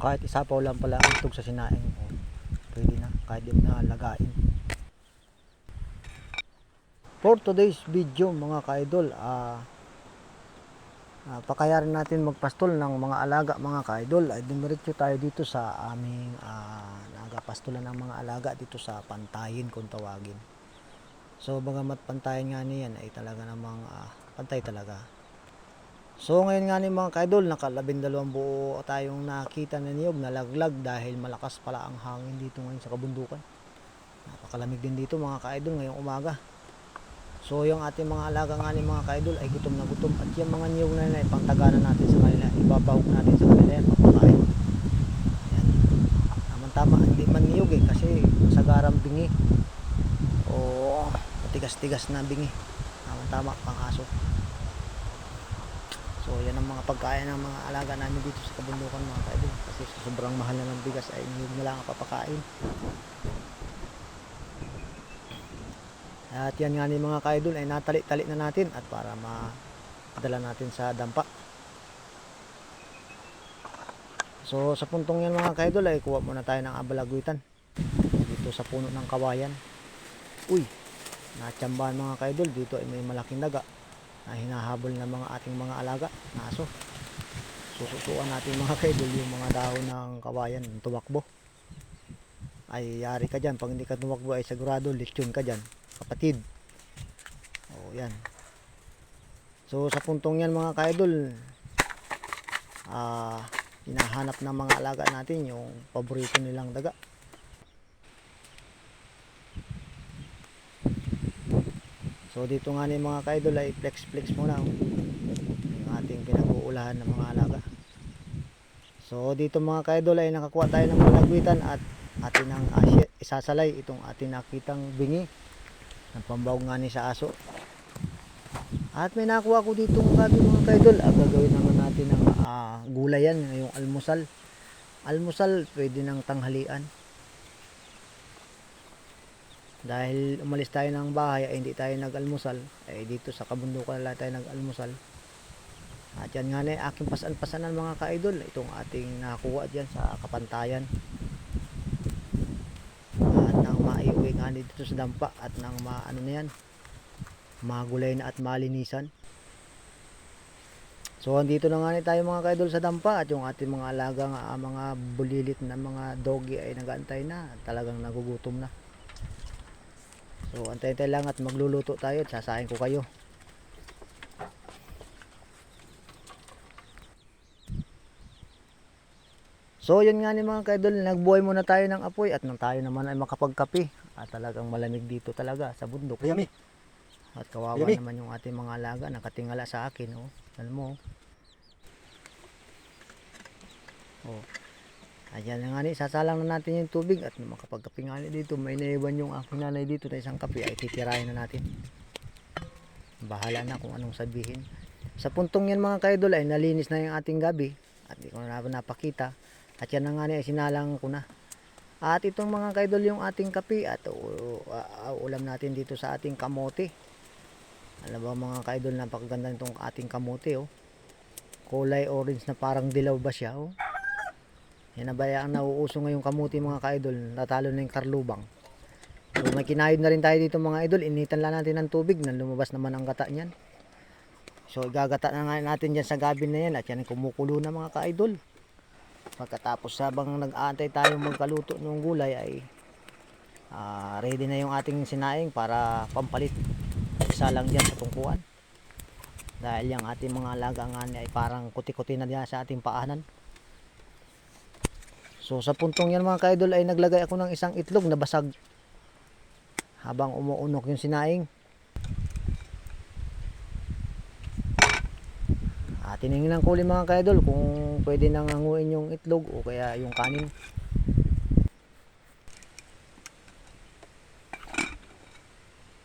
Kahit isapaw lang pala ang itog sa sinaing. Oh, pwede na. Kahit di mo na lagain. For today's video mga ka-idol, ah ah, pakayarin natin magpastol ng mga alaga mga ka-idol. Ay dumiretso tayo dito sa aming ah, nagapastolan ng mga alaga dito sa Pantayin kung tawagin. So bagamat pantayin nga niyan ay talaga namang ah, pantay talaga. So ngayon nga ni mga kaidol, nakalabindalawang buo tayong nakita na niyog na laglag dahil malakas pala ang hangin dito ngayon sa kabundukan. Napakalamig din dito mga kaidol ngayong umaga. So yung ating mga alaga nga ni mga kaidol ay gutom na gutom at yung mga niyog na yun ay pangtaganan natin sa kanila, ibabahog natin sa kanila yan, papakain. Yan. Tama tama, hindi man niyog eh kasi sagarang bingi. O matigas-tigas na bingi. Tama tama, pang aso. So yan ang mga pagkain ng mga alaga namin dito sa kabundukan mga kaidol. Kasi sa sobrang mahal na ng bigas ay niyog na lang ang papakain. At yan nga ni mga kaidol ay natali-tali na natin at para madala natin sa dampa. So sa puntong yan mga kaidol ay kuha muna tayo ng abalagwitan dito sa puno ng kawayan. Uy, natsambahan mga kaidol dito ay may malaking daga na hinahabol ng mga ating mga alaga na aso. Sususuan natin mga kaidol yung mga dahon ng kawayan, ng tumakbo. Ay yari ka dyan, pag hindi ka tumakbo ay sigurado lechon ka dyan, kapatid. O yan. So sa puntong yan mga kaidol, ah, hinahanap ng mga alaga natin yung paborito nilang daga. So dito nga ni mga kaidol ay flex flex muna oh. yung ating pinag-uulahan ng mga alaga. So dito mga kaidol ay nakakuha tayo ng malagwitan at atin ang isasalay itong atin nakitang bingi ng pambawag nga ni sa aso. At may nakuha ko dito mga kaidol. Ah, gagawin naman natin ng ah, gulayan, yung almusal. Almusal pwede ng tanghalian. Dahil umalis tayo ng bahay ay hindi tayo nag-almusal. Eh dito sa kabundukan na tayo nag-almusal. At yan nga na aking pasan-pasanan mga kaidol. Itong ating nakuha dyan sa kapantayan. At nang maiuwi nga dito sa dampa at nang maano na yan. Magulay na at malinisan. So andito na nga ni tayo mga kaidol sa dampa at yung ating mga alaga nga ah, mga bulilit na mga doggy ay nagantay na. Talagang nagugutom na. So, antay-antay lang at magluluto tayo at sasahin ko kayo. So, yun nga ni mga kaidol, nagbuhay muna tayo ng apoy at nang tayo naman ay makapagkape. At talagang malamig dito talaga sa bundok. Yummy. At kawawa Yummy. naman yung ating mga alaga, nakatingala sa akin. Oh. Alam mo. Oh. Ayan na nga ni, sasalang na natin yung tubig at makapagkape nga dito. May naiwan yung aking nanay dito na isang kape ay titirahin na natin. Bahala na kung anong sabihin. Sa puntong yan mga kaidol ay nalinis na yung ating gabi at hindi ko na napakita. At yan na nga ni sinalang ko na. At itong mga kaidol yung ating kape at uh, ulam natin dito sa ating kamote. Alam ba mga kaidol napakaganda nitong ating kamote oh. Kulay orange na parang dilaw ba siya oh. Yan na ba ang nauuso ngayong kamuti mga ka-idol, natalo na yung karlubang. So may kinayod na rin tayo dito mga idol, initan lang natin ng tubig na lumabas naman ang gata niyan. So igagata na nga natin dyan sa gabi na yan at yan kumukulo na mga ka-idol. Pagkatapos habang nag-aantay tayo magkaluto ng gulay ay ah, ready na yung ating sinaing para pampalit. Isa lang dyan sa tungkuan. Dahil yung ating mga alaga nga ay parang kuti-kuti na diyan sa ating paanan. So sa puntong yan mga kaidol ay naglagay ako ng isang itlog na basag habang umuunok yung sinaing. At tiningnan ko ulit mga kaidol kung pwede nang hanguin yung itlog o kaya yung kanin.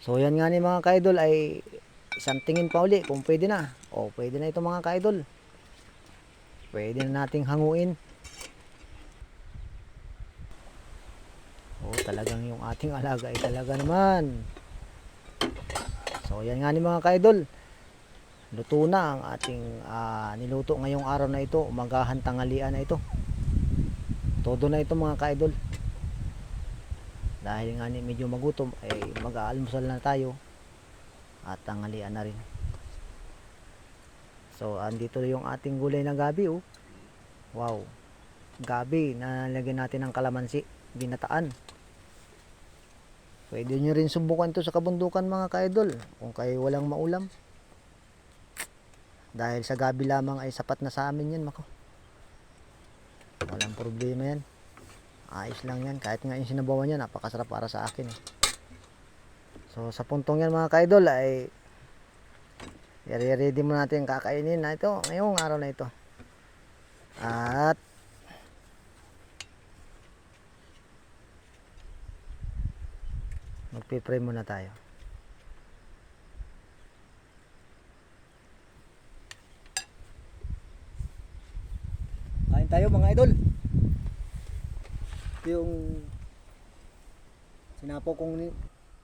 So yan nga ni mga kaidol ay isang tingin pa uli kung pwede na. O pwede na ito mga kaidol. Pwede na nating hanguin. Oh, talagang yung ating alaga ay talaga naman. So, yan nga ni mga kaidol. Luto na ang ating ah, niluto ngayong araw na ito, umagahan tanghalian na ito. todo na ito mga ka-idol. Dahil nga ni medyo magutom ay mag-aalmusal na tayo at tanghalian na rin. So andito yung ating gulay na gabi oh. Wow. Gabi na nalagyan natin ng kalamansi. Binataan pwede nyo rin subukan to sa kabundukan mga ka-idol kung kayo walang maulam. Dahil sa gabi lamang ay sapat na sa amin yan mako. Walang problema yan. Ayos lang yan. Kahit nga yung sinabawan yan napakasarap para sa akin eh. so sa puntong yan mga kaidol ay i-ready mo natin kakainin na ito ngayong araw na ito. At magpipray muna tayo. Kain tayo mga idol. Ito yung sinapo kong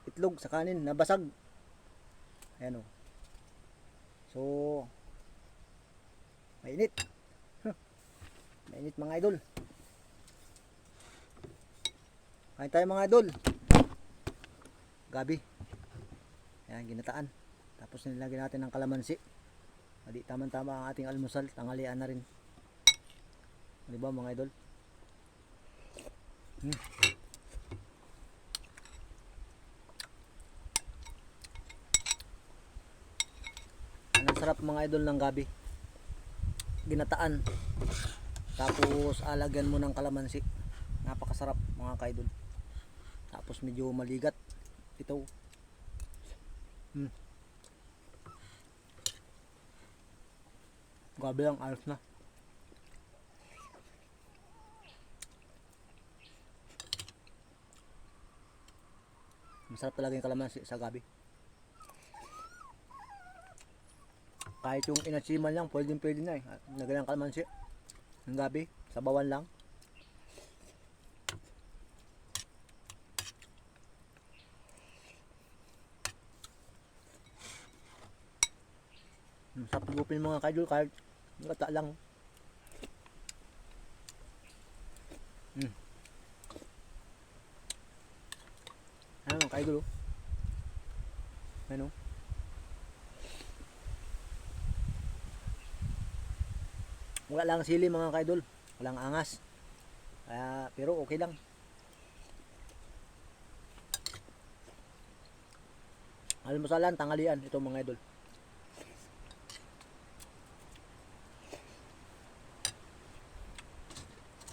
itlog sa kanin na basag. Ayan o so mainit. Huh. mainit mga idol. Kain tayo mga idol gabi ayan ginataan tapos nilagyan natin ng kalamansi Adi tamang tama ang ating almusal tanghalian na rin di ba mga idol Hmm. Ang sarap mga idol ng gabi. Ginataan. Tapos alagyan mo ng kalamansi. Napakasarap mga kaidol. Tapos medyo maligat. Ito. Hmm. Gabi lang ayos na. Masarap talaga yung kalamansi sa gabi. Kahit yung inachiman lang, pwede pwede na eh. Nagalang kalamansi. Ng gabi, sabawan lang. Masarap gupin mga kaidol kahit gata lang. Hmm. Ano, kaidol oh. Ano? Wala lang sili mga kaidol. Walang angas. Kaya, pero okay lang. Almusalan, tanghalian. Ito mga idol.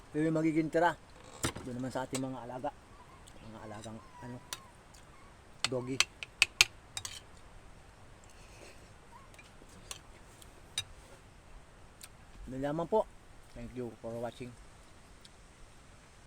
Pero yung magiging tira. Doon naman sa ating mga alaga. Mga alagang ano, doggy. Yun po. Thank you for watching.